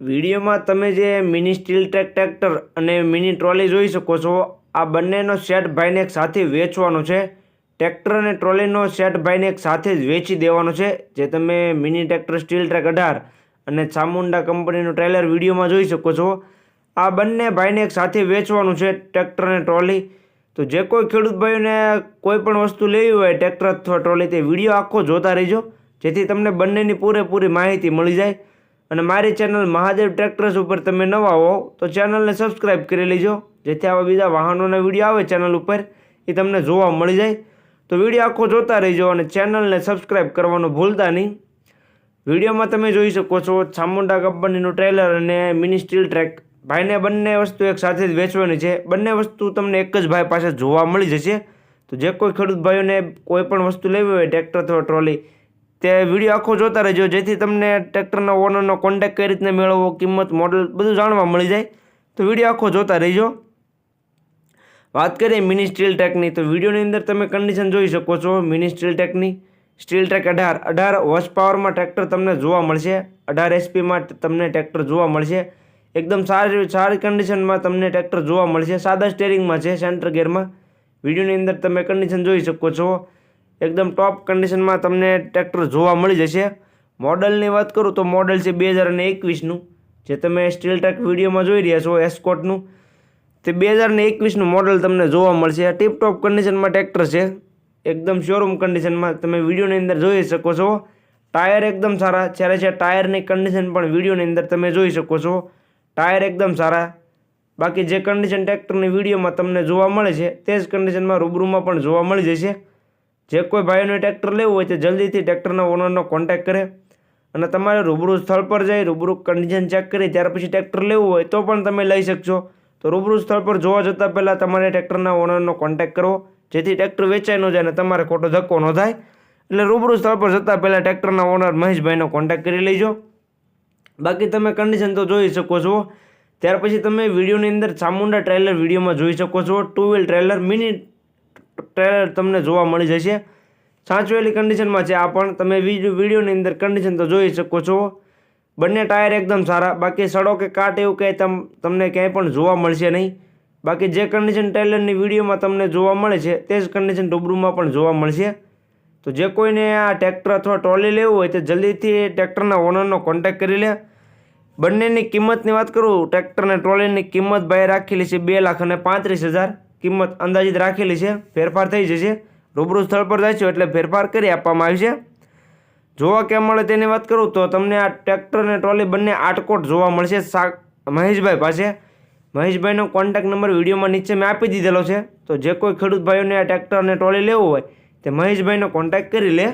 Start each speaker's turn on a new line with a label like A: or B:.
A: વિડીયોમાં તમે જે મિની સ્ટીલ ટ્રેક ટ્રેક્ટર અને મિની ટ્રોલી જોઈ શકો છો, આ બંનેનો સેટ ભાઈને એક સાથે વેચવાનો છે. ટ્રેક્ટર અને ટ્રોલીનો સેટ ભાઈને એક સાથે જ વેચી દેવાનો છે, જે તમે મિની ટ્રેક્ટર, સ્ટીલ ટ્રેક અઢાર અને ચામુંડા કંપનીનું ટ્રેલર વિડીયોમાં જોઈ શકો છો. આ બંને ભાઈને એક સાથે વેચવાનું છે ટ્રેક્ટર અને ટ્રોલી. તો જે કોઈ ખેડૂત ભાઈઓને કોઈ પણ વસ્તુ લેવી હોય, ટ્રેક્ટર અથવા ટ્રોલી, તે વીડિયો આખો જોતા રહેજો, જેથી તમને બંનેની પૂરેપૂરી માહિતી મળી જાય. અને મારી ચેનલ મહાદેવ ટ્રેક્ટર્સ ઉપર તમે નવા હો, તો ચેનલને સબસ્ક્રાઈબ કરી લેજો. જેથી આવા બીજા વાહનોના વીડિયો આવે ચેનલ ઉપર, એ તમને જોવા મળી જાય. તો વીડિયો આખો જોતા રહેજો અને ચેનલને સબસ્ક્રાઈબ કરવાનું ભૂલતા નહીં. વિડીયોમાં તમે જોઈ શકો છો, ચામુંડા કંપનીનું ટ્રેલર અને મિની સ્ટીલ ટ્રેક ભાઈને બંને વસ્તુ એક સાથે જ વેચવાની છે. બંને વસ્તુ તમને એક જ ભાઈ પાસે જોવા મળી જશે. તો જે કોઈ ખેડૂત ભાઈઓને કોઈ પણ વસ્તુ લેવી હોય ટ્રેક્ટર અથવા ટ્રોલી તે વીડિયો આખો જોતા રહેજો. જેથી તમને ટ્રેક્ટરના ઓનરનો કોન્ટેક કઈ રીતને મેળવવો, કિંમત મોડલ બધું જાણવા મળી જાય. તો વીડિયો આખો જોતા રહેજો. વાત કરીએ મિની સ્ટીલ ટ્રેકની તો વિડીયોની અંદર તમે કન્ડિશન જોઈ શકો છો. મિની સ્ટીલ ટ્રેકની સ્ટીલ ટ્રેક અઢાર. અઢાર હોર્સ પાવરમાં ટ્રેક્ટર તમને જોવા મળશે. અઢાર એસપીમાં તમને ટ્રેક્ટર જોવા મળશે. એકદમ સારી સારી કન્ડિશનમાં તમને ટ્રેક્ટર જોવા મળશે. સાદા સ્ટેરિંગમાં છે સેન્ટર ગેરમાં વિડીયોની અંદર તમે કન્ડિશન જોઈ શકો છો. એકદમ ટોપ કન્ડિશનમાં તમને ટ્રેક્ટર જોવા મળી જશે. મોડલની વાત કરું તો મોડલ છે બે હજાર અને એકવીસનું જે તમે સ્ટીલ ટ્રેક વિડીયોમાં જોઈ રહ્યા છો એસ્કોટનું તે બે હજાર ને એકવીસનું મોડલ તમને જોવા મળશે. ટીપ ટોપ કન્ડિશનમાં ટ્રેક્ટર છે. એકદમ શોરૂમ કન્ડિશનમાં તમે વિડીયોની અંદર જોઈ શકો છો. ટાયર એકદમ સારા, જ્યારે છે ટાયરની કન્ડિશન પણ વિડીયોની અંદર તમે જોઈ શકો છો. ટાયર એકદમ સારા. બાકી જે કન્ડિશન ટ્રેક્ટરની વિડીયોમાં તમને જોવા મળે છે, તે જ કન્ડિશનમાં રૂબરૂમાં પણ જોવા મળી જશે. જે કોઈ ભાઈઓને ટ્રેક્ટર લેવું હોય તે જલ્દીથી ટ્રેક્ટરના ઓનરનો કોન્ટેક્ટ કરે અને તમારે રૂબરૂ સ્થળ પર જઈ રૂબરૂ કન્ડિશન ચેક કરી, ત્યાર પછી ટ્રેક્ટર લેવું હોય તો પણ તમે લઈ શકશો. તો રૂબરૂ સ્થળ પર જોવા જતાં પહેલાં તમારે ટ્રેક્ટરના ઓનરનો કોન્ટેક્ટ કરવો, જેથી ટ્રેક્ટર વેચાઈ ન જાય અને તમારે ખોટો ધક્કો ન થાય. એટલે રૂબરૂ સ્થળ પર જતાં પહેલાં ટ્રેક્ટરના ઓનર મહેશભાઈનો કોન્ટેક્ટ કરી લેજો. બાકી તમે કન્ડિશન તો જોઈ શકો છો. ત્યાર પછી તમે વિડીયોની અંદર ચામુંડા ટ્રેલર વિડીયોમાં જોઈ શકો છો. Two wheel trailer mini trailer તમને જોવા મળી જશે. સાચવેલી કન્ડિશનમાં છે આ પણ. તમે વીડિયો વિડીયોની અંદર કન્ડિશન તો જોઈ શકો છો. બંને ટાયર એકદમ સારા. બાકી સડો કે કાટ એવું કંઈ તમ, તમને ક્યાંય પણ જોવા મળશે નહીં. બાકી જે કન્ડિશન ટ્રેલરની વિડીયોમાં તમને જોવા મળે છે, તે જ કન્ડિશન રૂબરૂમાં પણ જોવા મળશે. તો જે કોઈને આ ટ્રેક્ટર અથવા ટ્રોલી લેવું હોય તે જલ્દીથી ટ્રેક્ટરના ઓનરનો કોન્ટેક્ટ કરી લે. બંનેની કિંમતની વાત કરું ટ્રેક્ટર અને ટ્રોલીની કિંમત ભાઈ રાખેલી છે બે લાખ અને પાંત્રીસ હજાર. કિંમત અંદાજિત રાખેલી છે, ફેરફાર થઈ જશે. રૂબરૂ સ્થળ પર જઈશું એટલે ફેરફાર કરી આપવામાં આવશે જોવા કેમ મળે તેની વાત કરું તો તમને આ ટ્રેક્ટર અને ટ્રોલી બંને આટકોટ જોવા મળશે મહેશભાઈ પાસે. મહેશભાઈનો કોન્ટેક્ટ નંબર વિડીયોમાં નીચે મેં આપી દીધેલો છે. તો જે કોઈ ખેડૂત ભાઈઓને આ ટ્રેક્ટર અને ટ્રોલી લેવું હોય તે મહેશભાઈનો કોન્ટેક્ટ કરી લે.